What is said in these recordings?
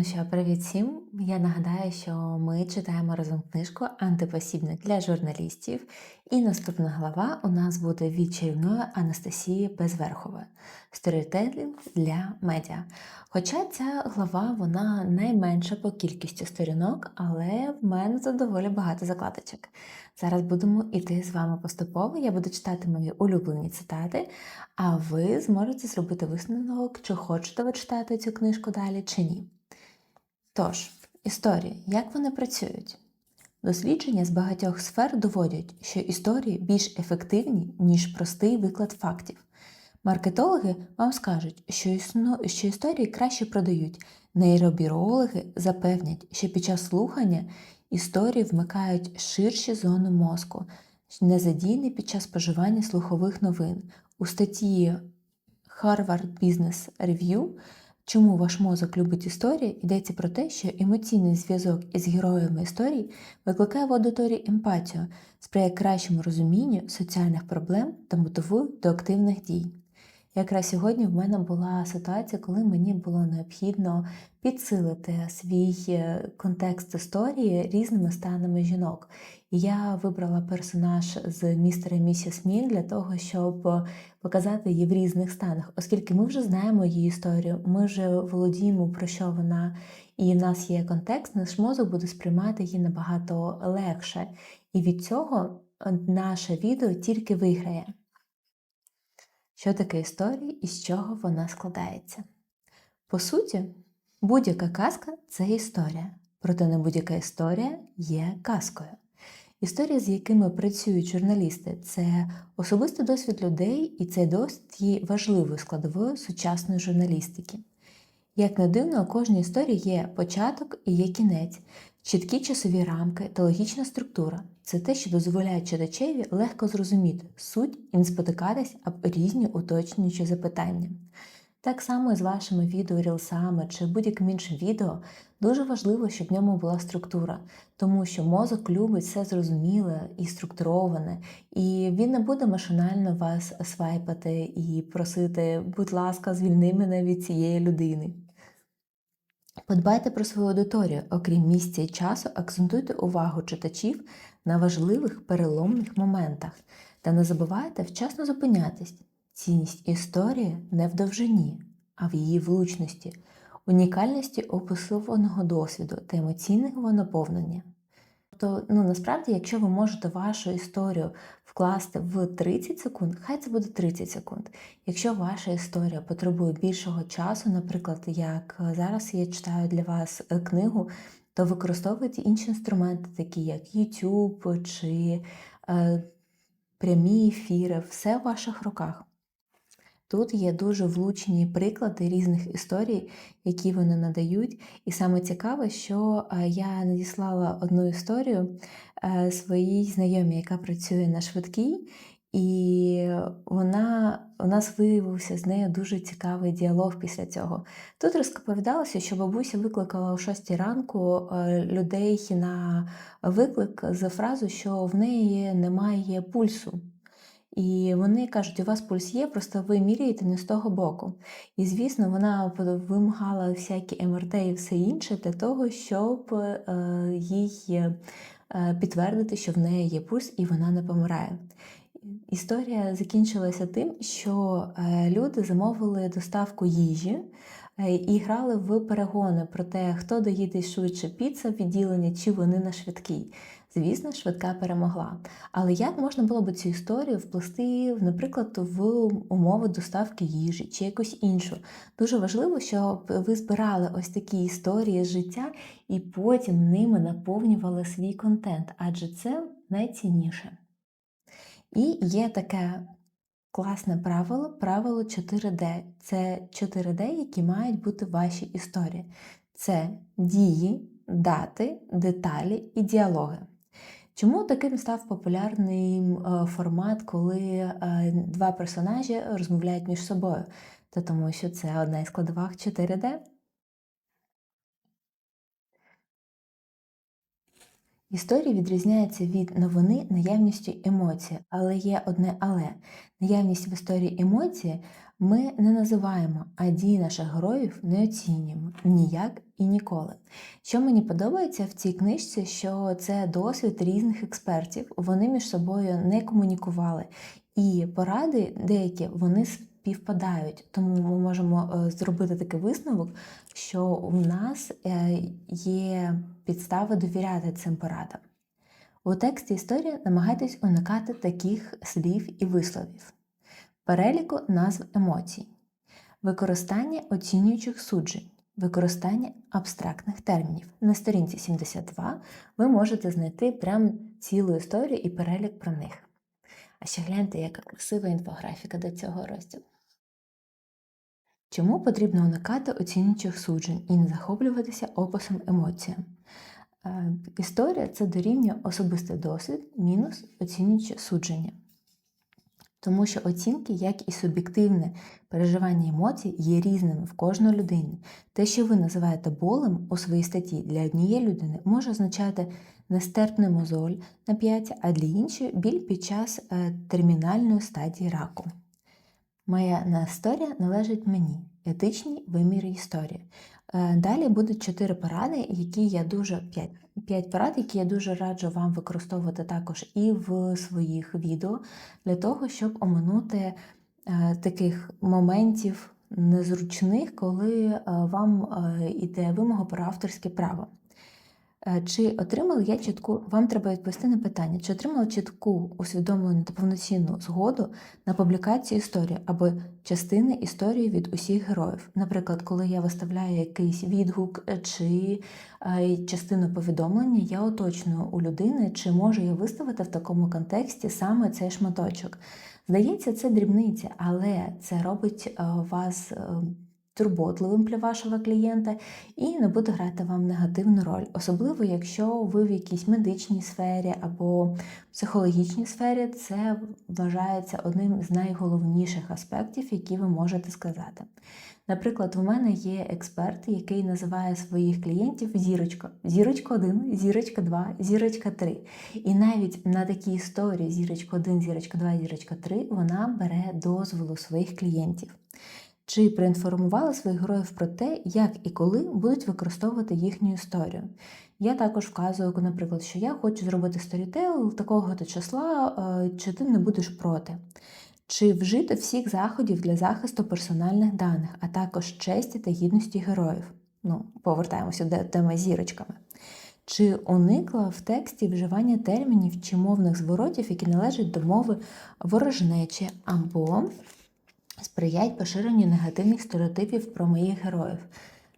Ну що, привіт всім! Я нагадаю, що ми читаємо разом книжку Антипосібник для журналістів, і наступна глава у нас буде від чарівної Анастасії Безверхової Сторітелінг для медіа. Хоча ця глава вона найменша по кількості сторінок, але в мене тут доволі багато закладочок. Зараз будемо йти з вами поступово. Я буду читати мої улюблені цитати, а ви зможете зробити висновок, чи хочете ви читати цю книжку далі, чи ні. Тож, історії, як вони працюють? Дослідження з багатьох сфер доводять, що історії більш ефективні, ніж простий виклад фактів. Маркетологи вам скажуть, що, існо... що історії краще продають. Нейробіологи запевнять, що під час слухання історії вмикають ширші зони мозку, незадійні під час споживання слухових новин. У статті Harvard Business Review Чому ваш мозок любить історії? Йдеться про те, що емоційний зв'язок із героями історій викликає в аудиторії емпатію, сприяє кращому розумінню соціальних проблем та мотивує до активних дій. Якраз сьогодні в мене була ситуація, коли мені було необхідно підсилити свій е, контекст історії різними станами жінок. Я вибрала персонаж з містера і місіс Мін для того, щоб показати її в різних станах, оскільки ми вже знаємо її історію, ми вже володіємо, про що вона, і в нас є контекст, наш мозок буде сприймати її набагато легше. І від цього е, наше відео тільки виграє. Що таке історія і з чого вона складається? По суті, будь-яка казка це історія, проте не будь-яка історія є казкою. Історії, з якими працюють журналісти, це особистий досвід людей, і цей досвід є важливою складовою сучасної журналістики. Як не дивно, у кожній історії є початок і є кінець, чіткі часові рамки та логічна структура це те, що дозволяє читачеві легко зрозуміти суть і не спотикатись об різні уточнюючі запитання. Так само і з вашими відео, рілсами чи будь-яким іншим відео дуже важливо, щоб в ньому була структура, тому що мозок любить все зрозуміле і структуроване, і він не буде машинально вас свайпати і просити, будь ласка, звільни мене від цієї людини. Подбайте про свою аудиторію, окрім місця і часу, акцентуйте увагу читачів на важливих переломних моментах та не забувайте вчасно зупинятись. Цінність історії не в довжині, а в її влучності, унікальності описуваного досвіду та емоційного наповнення. Тобто, ну насправді, якщо ви можете вашу історію вкласти в 30 секунд, хай це буде 30 секунд. Якщо ваша історія потребує більшого часу, наприклад, як зараз я читаю для вас е, книгу, то використовуйте інші інструменти, такі як YouTube чи е, прямі ефіри, все в ваших руках. Тут є дуже влучні приклади різних історій, які вони надають. І саме цікаве, що е, я надіслала одну історію е, своїй знайомій, яка працює на швидкій, і вона у нас виявився з нею дуже цікавий діалог після цього. Тут розповідалося, що бабуся викликала о 6 ранку е, людей на виклик за фразу, що в неї немає пульсу. І вони кажуть, у вас пульс є, просто ви міряєте не з того боку. І, звісно, вона вимагала всякі МРТ і все інше для того, щоб е, їй е, підтвердити, що в неї є пульс і вона не помирає. Історія закінчилася тим, що е, люди замовили доставку їжі і грали в перегони про те, хто доїде швидше піца відділення, чи вони на швидкій. Звісно, швидка перемогла. Але як можна було б цю історію вплести, наприклад, в умови доставки їжі чи якусь іншу? Дуже важливо, щоб ви збирали ось такі історії життя і потім ними наповнювали свій контент, адже це найцінніше. І є таке класне правило, правило 4D. Це 4D, які мають бути ваші історії. Це дії, дати, деталі і діалоги. Чому таким став популярний е, формат, коли е, два персонажі розмовляють між собою? Та тому що це одна із складових 4D. Історія відрізняється від новини наявністю емоцій, але є одне але. Наявність в історії емоції Ми не називаємо, а дії наших героїв не оцінюємо ніяк і ніколи. Що мені подобається в цій книжці, що це досвід різних експертів, вони між собою не комунікували, і поради деякі вони співпадають. Тому ми можемо е, зробити такий висновок, що у нас е, є підстави довіряти цим порадам. У тексті історії намагайтесь уникати таких слів і висловів, переліку назв емоцій, використання оцінюючих суджень, використання абстрактних термінів. На сторінці 72 ви можете знайти прям цілу історію і перелік про них. А ще гляньте, яка красива інфографіка до цього розділу. Чому потрібно уникати оцінюючих суджень і не захоплюватися описом емоціям? Е, Історія це дорівнює особистий досвід мінус оцінююче судження. Тому що оцінки, як і суб'єктивне переживання емоцій, є різними в кожної людини. Те, що ви називаєте болем у своїй статті для однієї людини, може означати нестерпний мозоль на п'яті, а для іншої біль під час е, термінальної стадії раку. Моя історія належить мені, етичні виміри історії. Е, Далі будуть чотири поради, які я дуже п'ять п'ять порад, які я дуже раджу вам використовувати також і в своїх відео для того, щоб оминути е, таких моментів незручних, коли е, вам іде вимога про авторське право. Е, Чи отримала я чітку, вам треба відповісти на питання, чи отримала чітку усвідомлену та повноцінну згоду на публікацію історії або частини історії від усіх героїв. Наприклад, коли я виставляю якийсь відгук е, чи е, частину повідомлення, я уточнюю у людини, чи можу я виставити в такому контексті саме цей шматочок. Здається, це дрібниця, але це робить вас. Турботливим для вашого клієнта і не буде грати вам негативну роль, особливо якщо ви в якійсь медичній сфері або психологічній сфері, це вважається одним з найголовніших аспектів, які ви можете сказати. Наприклад, у мене є експерт, який називає своїх клієнтів зірочка. Зірочка 1, зірочка 2, зірочка 3. І навіть на такій історії зірочка 1, зірочка 2, зірочка 3 вона бере дозволу своїх клієнтів. Чи проінформували своїх героїв про те, як і коли будуть використовувати їхню історію. Я також вказую, наприклад, що я хочу зробити сторітейл такого-то числа, е, чи ти не будеш проти. Чи вжити всіх заходів для захисту персональних даних, а також честі та гідності героїв. Ну, повертаємося до теми зірочками. Чи уникла в тексті вживання термінів чи мовних зворотів, які належать до мови ворожнечі, або сприяють поширенню негативних стереотипів про моїх героїв.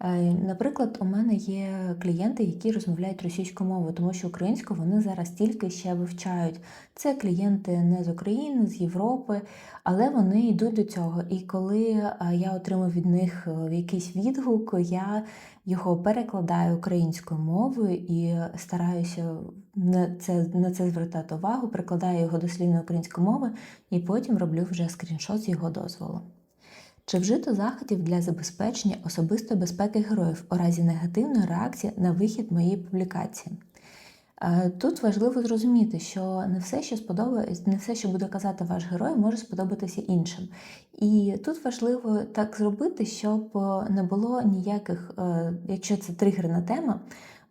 Е, Наприклад, у мене є клієнти, які розмовляють російською мовою, тому що українську вони зараз тільки ще вивчають. Це клієнти не з України, з Європи, але вони йдуть до цього. І коли е, я отримую від них е, якийсь відгук, я його перекладаю українською мовою і стараюся на це, на це звертати увагу, перекладаю його дослівно українською мовою і потім роблю вже скріншот з його дозволу. Чи вжито заходів для забезпечення особистої безпеки героїв у разі негативної реакції на вихід моєї публікації? Е, Тут важливо зрозуміти, що не все, що сподобається, не все, що буде казати ваш герой, може сподобатися іншим. І тут важливо так зробити, щоб не було ніяких, е, якщо це тригерна тема,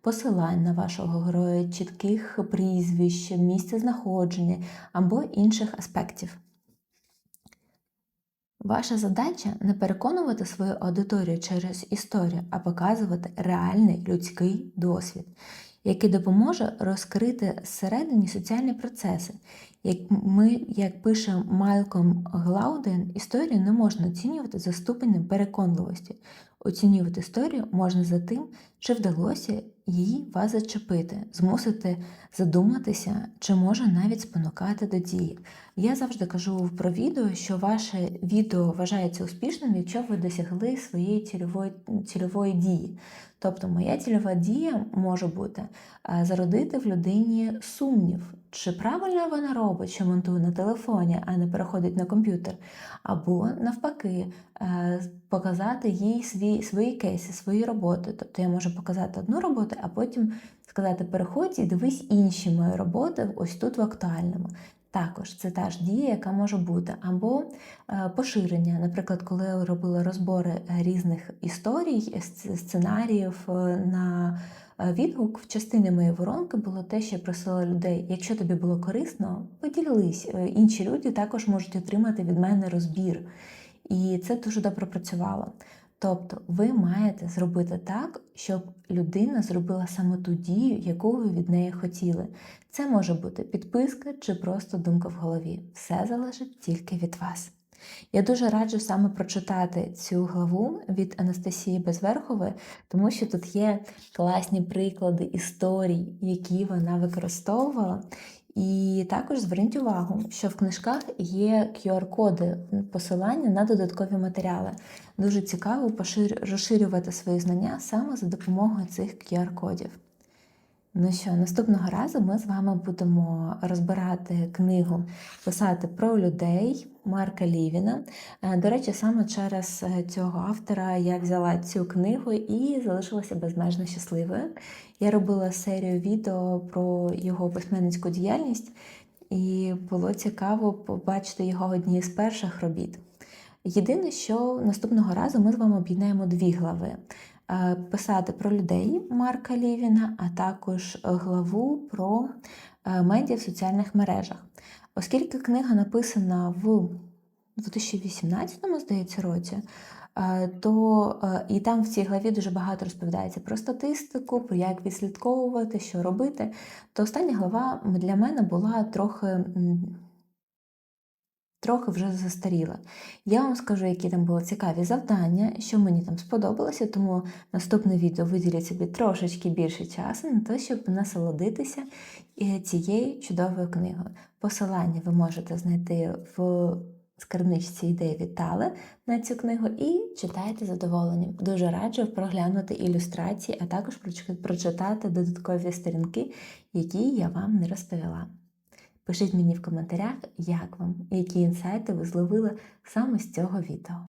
посилань на вашого героя, чітких прізвищ, місця знаходження або інших аспектів. Ваша задача не переконувати свою аудиторію через історію, а показувати реальний людський досвід, який допоможе розкрити зсередині соціальні процеси. Як ми, як пише Малком Глауден, історію не можна оцінювати за ступенем переконливості. Оцінювати історію можна за тим, чи вдалося її вас зачепити, змусити задуматися, чи може навіть спонукати до дії. Я завжди кажу про відео, що ваше відео вважається успішним, якщо ви досягли своєї цільової, цільової дії. Тобто, моя цільова дія може бути е, зародити в людині сумнів, чи правильно вона робить, що монтує на телефоні, а не переходить на комп'ютер, або навпаки, е, показати їй свій, свої кейси, свої роботи. Тобто я можу показати одну роботу, а потім сказати: переходь і дивись інші мої роботи ось тут в актуальному. Також це та ж дія, яка може бути, або е, поширення. Наприклад, коли я робила розбори різних історій, сценаріїв е, на відгук, в частині моєї воронки було те, що я просила людей, якщо тобі було корисно, поділись. Е, Інші люди також можуть отримати від мене розбір. І це дуже добре працювало. Тобто ви маєте зробити так, щоб людина зробила саме ту дію, яку ви від неї хотіли. Це може бути підписка чи просто думка в голові. Все залежить тільки від вас. Я дуже раджу саме прочитати цю главу від Анастасії Безверхової, тому що тут є класні приклади історій, які вона використовувала. І також зверніть увагу, що в книжках є QR-коди посилання на додаткові матеріали. Дуже цікаво розширювати свої знання саме за допомогою цих QR-кодів. Ну що, наступного разу ми з вами будемо розбирати книгу Писати про людей Марка Лівіна. Е, До речі, саме через е, цього автора я взяла цю книгу і залишилася безмежно щасливою. Я робила серію відео про його письменницьку діяльність, і було цікаво побачити його одні з перших робіт. Єдине, що наступного разу ми з вами об'єднаємо дві глави. Е, Писати про людей Марка Лівіна, а також главу про е, медіа в соціальних мережах. Оскільки книга написана в 2018, здається, році, е, то і там в цій главі дуже багато розповідається про статистику, про як відслідковувати, що робити, то остання глава для мене була трохи. Трохи вже застаріла. Я вам скажу, які там були цікаві завдання, що мені там сподобалося, тому наступне відео виділять собі трошечки більше часу на те, щоб насолодитися е, цією чудовою книгою. Посилання ви можете знайти в скарбничці ідеї Вітали на цю книгу і читайте задоволенням. Дуже раджу проглянути ілюстрації, а також прочитати додаткові сторінки, які я вам не розповіла. Пишіть мені в коментарях, як вам, які інсайти ви зловили саме з цього відео.